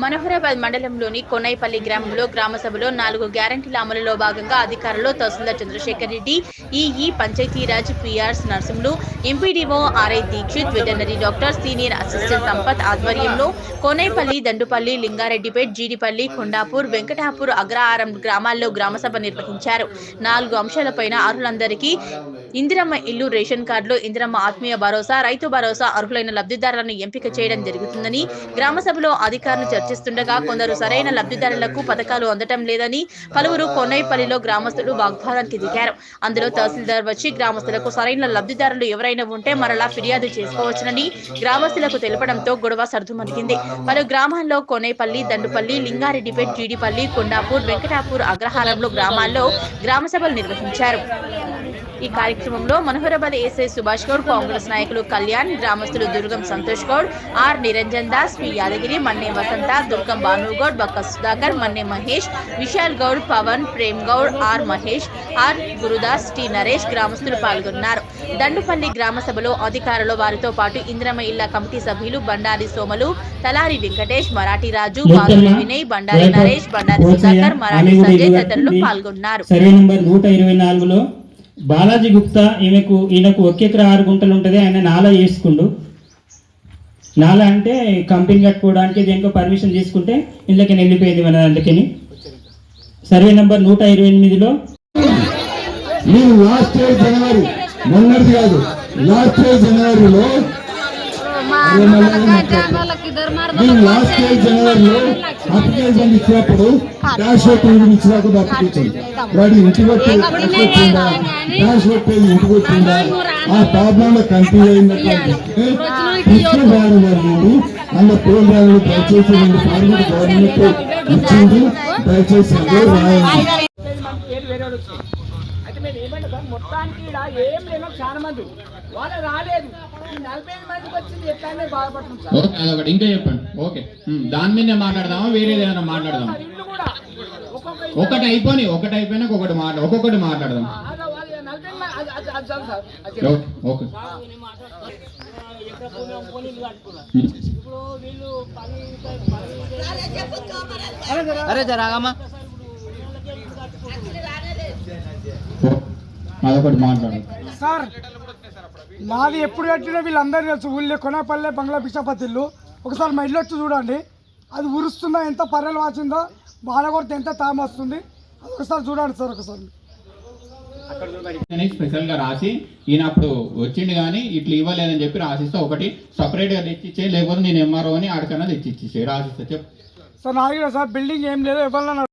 మనోహరాబాద్ మండలంలోని కొనైపల్లి గ్రామంలో గ్రామ సభలో నాలుగు గ్యారంటీల అమలులో భాగంగా అధికారులు తహసీల్దార్ Chandrashekar Reddy EE Panchayati Raj PRs Narsimlu MPDO RI Dikshit veterinary doctor senior assistant Sampath ఆధ్వర్యంలో కొనైపల్లి దండుపల్లి లింగారెడ్డిపేట్ జీడిపల్లి కొండాపూర్ వెంకటాపూర్ అగ్రహారం గ్రామాల్లో గ్రామసభ నిర్వహించారు. నాలుగు అంశాలపైన అర్హులందరికీ ఇందిరమ్మ ఇల్లు రేషన్ కార్డులు ఇందిరమ్మ ఆత్మీయ భరోసా రైతు భరోసా అర్హులైన లబ్ధిదారులను ఎంపిక చేయడం జరుగుతుందని గ్రామ సభలో అధికారులు చర్చిస్తుండగా కొందరు సరైన లబ్ధిదారులకు పథకాలు అందటం లేదని పలువురు కొన్నైపల్లిలో గ్రామస్తులు వాగ్వాదానికి దిగారు. అందులో తహసీల్దార్ వచ్చి గ్రామస్తులకు సరైన లబ్ధిదారులు ఎవరైనా ఉంటే మరలా ఫిర్యాదు చేసుకోవచ్చునని గ్రామస్తులకు తెలపడంతో గొడవ సర్దుమణిగింది. పలు గ్రామాల్లో కొనేపల్లి దండుపల్లి లింగారెడ్డిపేట్ జీడిపల్లి కొండాపూర్ వెంకటాపూర్ అగ్రహారంలో గ్రామాల్లో గ్రామసభలు నిర్వహించారు. ఈ కార్యక్రమంలో మనోహరాబాద్ ఏసై సుభాష్ గౌడ్ కాంగ్రెస్ నాయకులు కళ్యాణ్ గ్రామస్తులు Durgam Santosh Goud R Niranjan Das P Yadagiri Manne Vasantha Durgam Bhanugoud Bakka Sudhakar Manne Mahesh Vishal Goud Pavan Prem Goud R Mahesh R Gurudas T Naresh గ్రామస్తులు పాల్గొన్నారు. దండుపల్లి గ్రామ సభలో అధికారులు వారితో పాటు ఇంద్రమ ఇళ్ళ కమిటీ సభ్యులు బండారి సోమలు తలారి వెంకటేష్ మరాఠీ రాజు బాదుల వినయ్ బండారి నరేష్ బండారి సుధాకర్ మరాఠీ సంజయ్ తదితరులు పాల్గొన్నారు. సర్వే నంబర్ నూట ఇరవై నాలుగులో బాలాజీ గుప్తా ఈమెకు ఈయనకు ఒక ఎకరా ఆరు గుంటలు ఉంటుంది. ఆయన నాలా చేసుకుండు. నాలా అంటే కంపెనీ కట్టుకోవడానికి దేనికో పర్మిషన్ తీసుకుంటే ఇళ్ళకి వెళ్ళిపోయింది మన అందుకని. సర్వే నంబర్ నూట ఇరవై ఎనిమిదిలో. మీరు లాస్ట్ ఇయర్ జనవరి మొన్నటి కాదు లాస్ట్ ఇయర్ జనవరిలో లాస్ట్ ఇయర్ జనవరిలో అప్లికేషన్ ఇచ్చినప్పుడు డాష్ బోర్డ్ ఇచ్చినాక అప్లికేషన్ వాడి ఇంటికి వచ్చి డాష్ వచ్చిందా? డాష్ బోర్డ్ ఇంటికి వచ్చిందా? ఆ అయిందంటే అన్న దయచేసి రెండు ఫార్మేట్ గవర్నమెంట్ ఇచ్చింది దయచేసి అందరూ రాయండి పేరు వేరే వాళ్ళు వచ్చాయి అయితే మేము ఏమంటే సార్? మొత్తానికి ఈడ ఏం లేనో చాలా మంది. వాళ్ళు రాలేదు. ఓకే అదొకటి. ఇంకా చెప్పండి. ఓకే. దాని మీదే మాట్లాడదామా? వేరే ఏదైనా మాట్లాడదాం ఒకటి అయిపోయి ఒకటి అయిపోయినాక ఒకటి మాట్లా ఒక్కొక్కటి మాట్లాడదాం. ఓకే అరే జరాగమ్మా అదొకటి మాట్లాడదాం మాది ఎప్పుడు కట్టినా వీళ్ళందరూ తెలుసు. ఊళ్ళో కొనపల్లె బంగ్లా బిషపతిల్లు ఒకసారి మా ఇల్లు వచ్చి చూడండి. అది ఉరుస్తుందా ఎంత పర్రెలు వాచిందో బాధ కొడితే ఎంత తామ వస్తుంది. అది ఒకసారి చూడండి సార్ ఒకసారి. అని స్పెషల్గా రాసి ఈయన అప్పుడు వచ్చిండు కానీ ఇట్లా ఇవ్వలేదని చెప్పి రాసిస్తే ఒకటి సపరేట్గా తెచ్చిచ్చే లేకపోతే నేను ఎంఆర్ఓ అని ఆడికన్నా తెచ్చిచ్చే రాసిస్తే చెప్పు. సార్ నా దగ్గర సార్ బిల్డింగ్ ఏం లేదు ఎవరన్నా